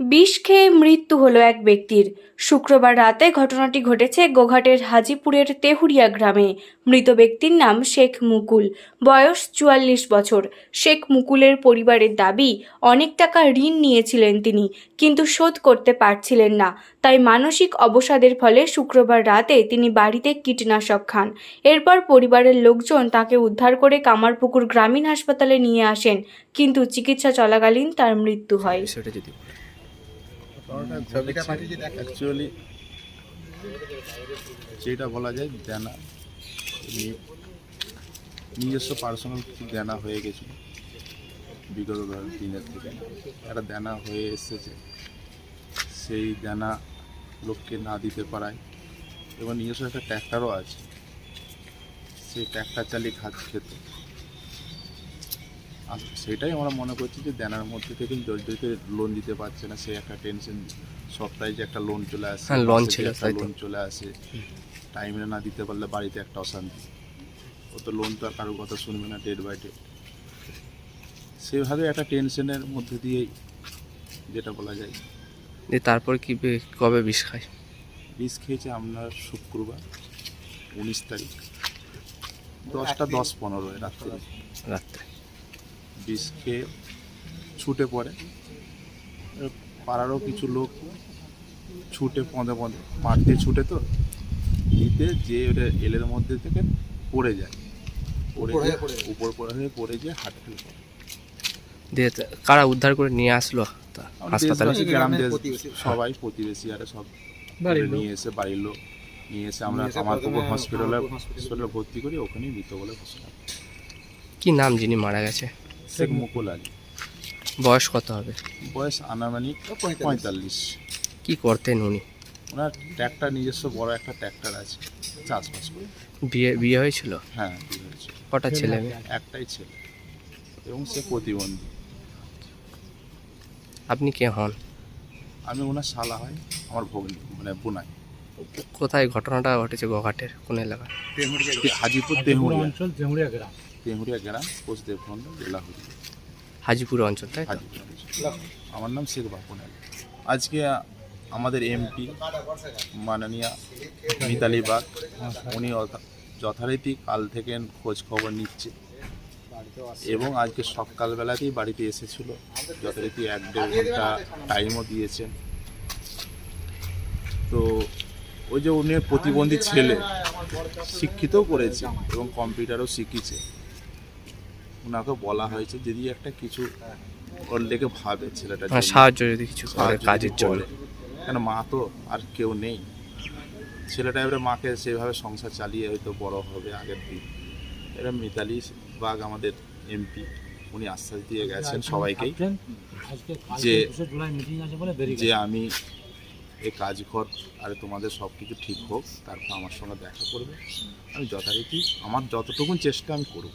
বিষ খেয়ে মৃত্যু হলো এক ব্যক্তির। শুক্রবার রাতে ঘটনাটি ঘটেছে গোঘাটের হাজিপুরের তেহুরিয়া গ্রামে। মৃত ব্যক্তির নাম শেখ মুকুল। বয়স চুয়াল্লিশ বছর। শেখ মুকুলের পরিবারের দাবি, অনেক টাকা ঋণ নিয়েছিলেন তিনি, কিন্তু শোধ করতে পারছিলেন না। তাই মানসিক অবসাদের ফলে শুক্রবার রাতে তিনি বাড়িতে কীটনাশক খান। এরপর পরিবারের লোকজন তাকে উদ্ধার করে কামারপুকুর গ্রামীণ হাসপাতালে নিয়ে আসেন, কিন্তু চিকিৎসা চলাকালীন তার মৃত্যু হয়। অ্যাকচুয়ালি যেটা বলা যায় দেনা নিজস্ব পার্সোনাল কিছু দেনা হয়ে গেছিল বিগত ধরেন দিনের থেকে। একটা দেনা হয়ে এসেছে। সেই দেনা লোককে না দিতে পারায় এবং নিজস্ব একটা ট্র্যাক্টরও আছে। সেই ট্র্যাক্টর চালিয়ে খাত খেত। আর সেটাই আমরা মনে করছি যে দেনার মধ্যে থেকে জর্জরিত লোন দিতে পারছে না। সে একটা টেনশন সপ্তাহে যে একটা লোন চলে আসে হ্যাঁ, loan মাসে যে ছিল, একটা লোন চলে আসে টাইমে না দিতে পারলে বাড়িতে একটা অশান্তি। ও তো লোন তো আর কারোর কথা শুনবে না ডেট বাই ডেট সেভাবে একটা টেনশনের মধ্যে দিয়েই যেটা বলা যায়। যে তারপর কি বে- কবে বিষ খায়? বিষ খেয়েছে আপনার শুক্রবার উনিশ তারিখ। দশটা দশ পনেরো রাত্রে। রাত্রে। বিষ খেয়ে ছুটে পড়ে। পাড়ারও কিছু লোক ছুটে পঁদে পঁদে মাঠ দিয়ে ছুটে তো দিতে যে ওটা এলের মধ্যে থেকে পড়ে যায়। পড়ে উপর পড়ে হয়ে পড়ে গিয়ে হাট ফেল করে দিয়ে কারা উদ্ধার করে নিয়ে আসলো? তা হাসপাতালে? সবাই প্রতিবেশী আর সব। নিয়ে এসে বাড়ির লোক নিয়ে এসে আমরা আমার পুকুর হসপিটালে হসপিটালে ভর্তি করি ওখানেই মৃত বলে ঘোষণা। কি নাম যিনি মারা গেছে? শেখ মুকুল আলী। বয়স কত হবে? বয়স আনুমানিক পঁয়তাল্লিশ। কি করতেন উনি? ওনার ট্র্যাক্টর নিজস্ব বড় একটা ট্র্যাক্টর আছে চাষবাস করে। বিয়ে বিয়ে হয়েছিল? হ্যাঁ বিয়ে। কটা ছেলে একটাই ছেলে এবং সে প্রতিবন্ধী। আপনি কে হন? আমি ওনার শালা হয় আমার ভগ্নি মানে বোনাই। কোথায় ঘটনাটা ঘটেছে গোঘাটের কোন এলাকা হাজিপুর তেহুরিয়া অঞ্চল জেমুরিয়া গ্রাম। তেহুরিয়া গ্রাম পোস্ট দেবখন্ড জেলা হাজিপুর অঞ্চল তাই তো? হাজিপুর অঞ্চল। আমার নাম শেখ বাপন আলী। আজকে আমাদের এমপি মাননীয়া মিতালি বাগ উনি যথা- যথারীতি কাল থেকে খোঁজ খবর নিচ্ছে এবং আজকে সকালবেলাতেই বাড়িতে এসেছিল। যথারীতি এক দেড় ঘণ্টা টাইমও দিয়েছেন। তো ওই যে উনি প্রতিবন্ধী ছেলে শিক্ষিতও করেছে এবং কম্পিউটারও শিখিছে ওনাকে বলা হয়েছে যদি একটা কিছু ওর লেগে ভাবে ছেলেটা মানে সাহায্য যদি কিছু কাজের জন্য। কেন মা তো আর কেউ নেই। ছেলেটা এবারে মাকে সেভাবে সংসার চালিয়ে হয়তো বড় হবে আগের দিন। এরা মিতালি বাগ আমাদের এমপি উনি আশ্বাস দিয়ে গেছেন সবাইকেই যে- যে আমি এই কাজ কর আর তোমাদের সব কিছু ঠিক হোক তারপর আমার সঙ্গে দেখা করবে। আমি যথারীতি আমার যতটুকুন চেষ্টা আমি করব।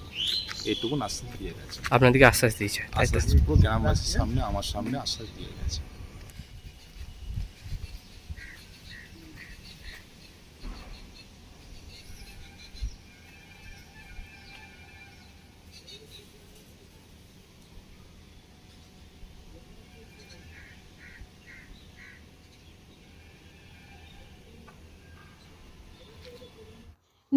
এইটুকুন আশ্বাস দিয়ে গেছে। আপনাদেরকে আশ্বাস দিয়েছে আশ্বাস পুরো গ্রামবাসীর সামনে আমার সামনে আশ্বাস দিয়ে গেছে।